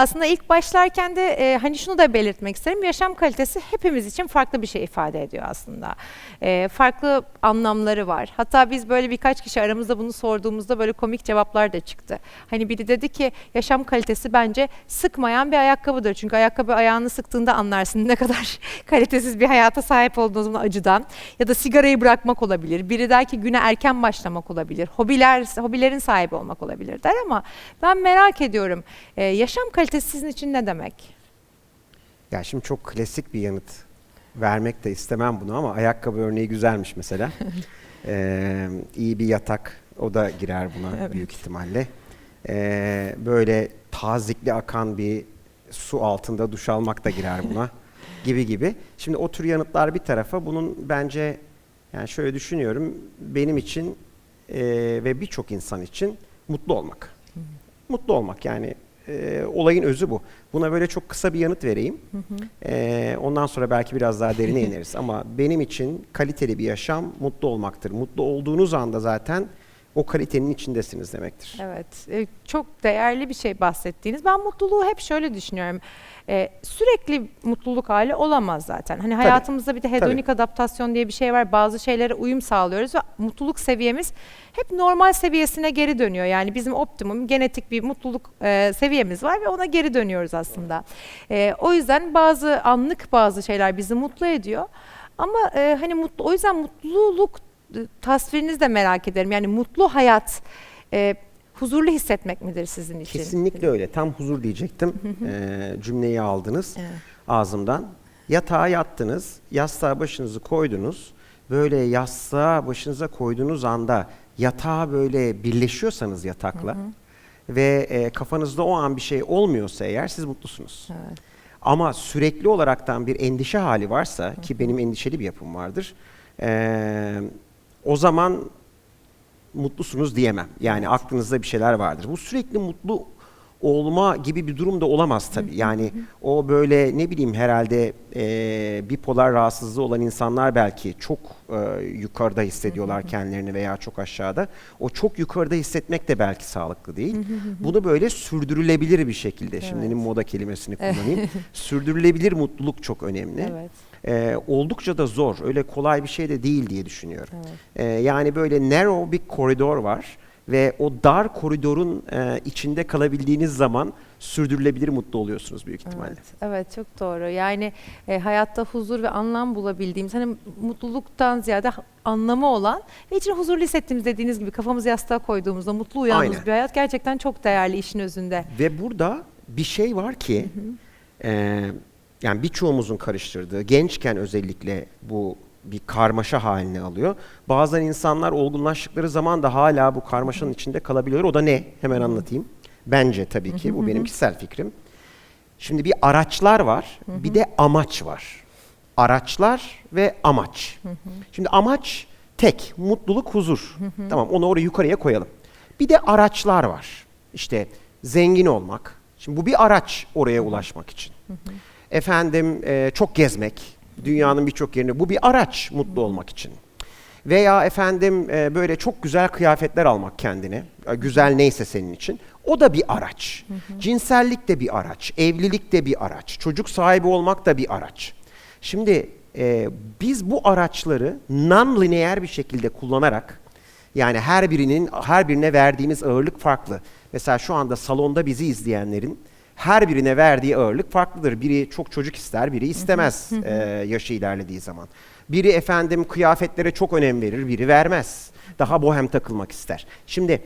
Aslında ilk başlarken de e, hani şunu da belirtmek isterim. Yaşam kalitesi hepimiz için farklı bir şey ifade ediyor aslında. E, farklı anlamları var. Hatta biz böyle birkaç kişi aramızda bunu sorduğumuzda böyle komik cevaplar da çıktı. Hani biri dedi ki yaşam kalitesi bence sıkmayan bir ayakkabıdır. Çünkü ayakkabı ayağını sıktığında anlarsın ne kadar kalitesiz bir hayata sahip olduğunuzun acıdan. Ya da sigarayı bırakmak olabilir. Biri der ki güne erken başlamak olabilir. Hobiler, hobilerin sahibi olmak olabilir der ama ben merak ediyorum. e, yaşam kalitesi sizin için ne demek? Ya şimdi çok klasik bir yanıt vermek de istemem bunu ama ayakkabı örneği güzelmiş mesela. Ee, iyi bir yatak o da girer buna Evet. büyük ihtimalle. Ee, böyle tazikli akan bir su altında duş almak da girer buna gibi gibi. Şimdi o tür yanıtlar bir tarafa bunun bence yani şöyle düşünüyorum benim için e, ve birçok insan için mutlu olmak. Mutlu olmak yani e, olayın özü bu. Buna böyle çok kısa bir yanıt vereyim. Ee, ondan sonra belki biraz daha derine ineriz. Ama benim için kaliteli bir yaşam mutlu olmaktır. Mutlu olduğunuz anda zaten o kalitenin içindesiniz demektir. Evet, e, çok değerli bir şey bahsettiğiniz. Ben mutluluğu hep şöyle düşünüyorum. E, sürekli mutluluk hali olamaz zaten. Hani hayatımızda bir de hedonik adaptasyon diye bir şey var. Bazı şeylere uyum sağlıyoruz ve mutluluk seviyemiz hep normal seviyesine geri dönüyor. Yani bizim optimum genetik bir mutluluk e, seviyemiz var ve ona geri dönüyoruz aslında. E, o yüzden bazı anlık bazı şeyler bizi mutlu ediyor. Ama e, hani mutlu o yüzden mutluluk tasvirinizi de merak ederim. Yani mutlu hayat e, huzurlu hissetmek midir sizin için? Kesinlikle öyle. Tam huzur diyecektim. Ee, cümleyi aldınız Evet. ağzımdan. Yatağa yattınız, yastığa başınızı koydunuz. Böyle yastığa başınıza koyduğunuz anda yatağa böyle birleşiyorsanız yatakla ve e, kafanızda o an bir şey olmuyorsa eğer siz mutlusunuz. Evet. Ama sürekli olaraktan bir endişe hali varsa ki benim endişeli bir yapım vardır. eee, o zaman mutlusunuz diyemem. Yani aklınızda bir şeyler vardır. Bu sürekli mutlu olma gibi bir durum da olamaz tabii. Yani o böyle ne bileyim herhalde eee bipolar rahatsızlığı olan insanlar belki çok eee, yukarıda hissediyorlar kendilerini veya çok aşağıda. O çok yukarıda hissetmek de belki sağlıklı değil. Bunu böyle sürdürülebilir bir şekilde, şimdinin moda kelimesini kullanayım. sürdürülebilir mutluluk çok önemli. Evet. Ee, oldukça da zor. Öyle kolay bir şey de değil diye düşünüyorum. Evet. Ee, yani böyle narrow bir koridor var ve o dar koridorun e, içinde kalabildiğiniz zaman sürdürülebilir mutlu oluyorsunuz büyük ihtimalle. Evet, evet çok doğru. Yani e, hayatta huzur ve anlam bulabildiğimiz, hani mutluluktan ziyade anlamı olan ve içine huzurlu hissettiğimiz dediğiniz gibi kafamızı yastığa koyduğumuzda mutlu uyandığımız Aynen. bir hayat gerçekten çok değerli işin özünde. Ve burada bir şey var ki e, yani birçoğumuzun karıştırdığı gençken özellikle bu bir karmaşa haline alıyor. Bazen insanlar olgunlaştıkları zaman da hala bu karmaşanın içinde kalabiliyor. O da ne? Hemen anlatayım. Bence tabii ki bu benim kişisel fikrim. Şimdi bir araçlar var, bir de amaç var. Araçlar ve amaç. Şimdi amaç tek, mutluluk, huzur. Tamam, onu oraya yukarıya koyalım. Bir de araçlar var. İşte zengin olmak. Şimdi bu bir araç oraya ulaşmak için. Efendim e, çok gezmek, dünyanın birçok yerine. Bu bir araç mutlu olmak için. Veya efendim e, böyle çok güzel kıyafetler almak kendine. E, Güzel neyse senin için. O da bir araç. Cinsellik de bir araç. Evlilik de bir araç. Çocuk sahibi olmak da bir araç. Şimdi e, biz bu araçları non-lineer bir şekilde kullanarak yani her birinin her birine verdiğimiz ağırlık farklı. Mesela şu anda salonda bizi izleyenlerin her birine verdiği ağırlık farklıdır. Biri çok çocuk ister, biri istemez e, yaşı ilerlediği zaman. Biri efendim kıyafetlere çok önem verir, biri vermez. Daha bohem takılmak ister. Şimdi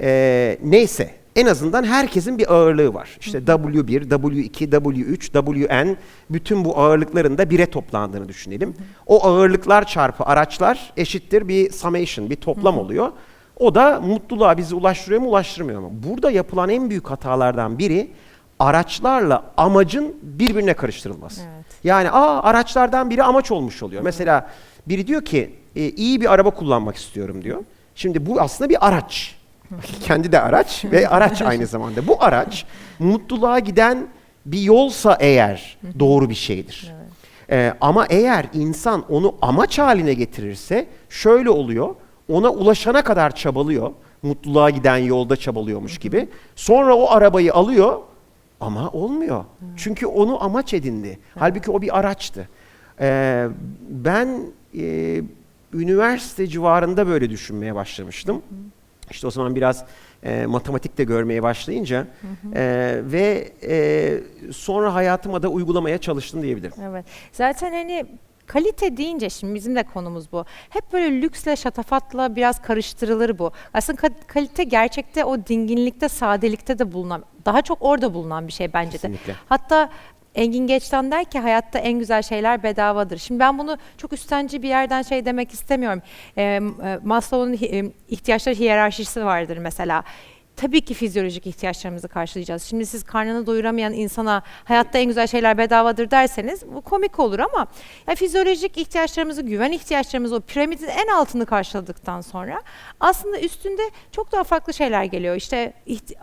e, neyse en azından herkesin bir ağırlığı var. İşte W1, W2, W3, WN bütün bu ağırlıkların da bire toplandığını düşünelim. O ağırlıklar çarpı araçlar eşittir bir summation, bir toplam oluyor. O da mutluluğa bizi ulaştırıyor mu ulaştırmıyor mu? Burada yapılan en büyük hatalardan biri araçlarla amacın birbirine karıştırılması. Evet. Yani aa araçlardan biri amaç olmuş oluyor. Mesela biri diyor ki e, iyi bir araba kullanmak istiyorum diyor. Şimdi bu aslında bir araç. Kendi de araç ve araç aynı zamanda. Bu araç mutluluğa giden bir yolsa eğer doğru bir şeydir. Ee, ama eğer insan onu amaç haline getirirse şöyle oluyor. Ona ulaşana kadar çabalıyor. Mutluluğa giden yolda çabalıyormuş gibi. Sonra o arabayı alıyor Ama olmuyor. Çünkü onu amaç edindi. Halbuki o bir araçtı. Ee, ben e, üniversite civarında böyle düşünmeye başlamıştım. İşte o zaman biraz e, matematik de görmeye başlayınca e, ve e, sonra hayatıma da uygulamaya çalıştım diyebilirim. Evet. Zaten hani kalite deyince şimdi bizim de konumuz bu. Hep böyle lüksle, şatafatla biraz karıştırılır bu. Aslında ka- kalite gerçekte o dinginlikte, sadelikte de bulunan, daha çok orada bulunan bir şey bence de. Kesinlikle. Hatta Engin Geçtan der ki hayatta en güzel şeyler bedavadır. Şimdi ben bunu çok üstenci bir yerden şey demek istemiyorum. E, Maslow'un e, ihtiyaçlar hiyerarşisi vardır mesela. Tabii ki fizyolojik ihtiyaçlarımızı karşılayacağız. Şimdi siz karnını doyuramayan insana hayatta en güzel şeyler bedavadır derseniz bu komik olur ama ya fizyolojik ihtiyaçlarımızı, güven ihtiyaçlarımızı o piramidin en altını karşıladıktan sonra aslında üstünde çok daha farklı şeyler geliyor. İşte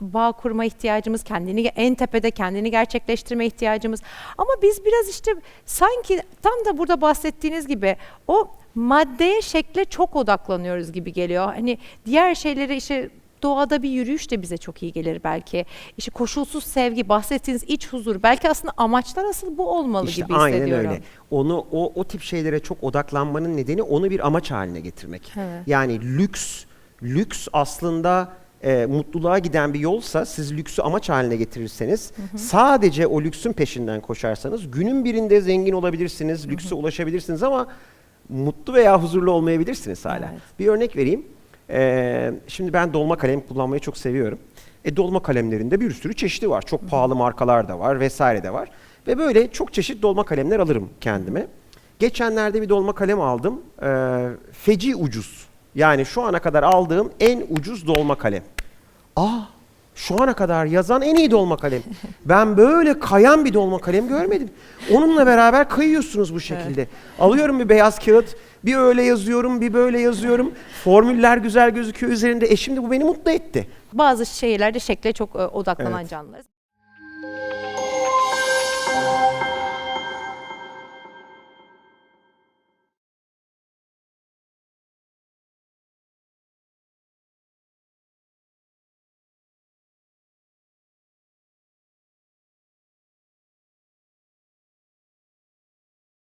bağ kurma ihtiyacımız, kendini en tepede kendini gerçekleştirme ihtiyacımız. Ama biz biraz işte sanki tam da burada bahsettiğiniz gibi o maddeye, şekle çok odaklanıyoruz gibi geliyor. Hani diğer şeyleri işte doğada bir yürüyüş de bize çok iyi gelir belki. İşte koşulsuz sevgi, bahsettiğiniz iç huzur. Belki aslında amaçlar asıl bu olmalı İşte gibi aynen hissediyorum. öyle. Onu o o tip şeylere çok odaklanmanın nedeni onu bir amaç haline getirmek. Evet. Yani lüks lüks aslında e, mutluluğa giden bir yolsa siz lüksü amaç haline getirirseniz sadece o lüksün peşinden koşarsanız günün birinde zengin olabilirsiniz, lükse ulaşabilirsiniz ama mutlu veya huzurlu olmayabilirsiniz hala. Evet. Bir örnek vereyim. Ee, şimdi ben dolma kalem kullanmayı çok seviyorum. E, dolma kalemlerinde bir sürü çeşidi var. Çok pahalı markalar da var vesaire de var. Ve böyle çok çeşit dolma kalemler alırım kendime. Geçenlerde bir dolma kalem aldım. Ee, feci ucuz. Yani şu ana kadar aldığım en ucuz dolma kalem. Aa, şu ana kadar yazan en iyi dolma kalem. Ben böyle kayan bir dolma kalem görmedim. Onunla beraber kayıyorsunuz bu şekilde. Alıyorum bir beyaz kağıt, bir öyle yazıyorum, bir böyle yazıyorum. Formüller güzel gözüküyor üzerinde. E şimdi bu beni mutlu etti. Bazı şeylerde şekle çok e, odaklanan Evet. canlılarız.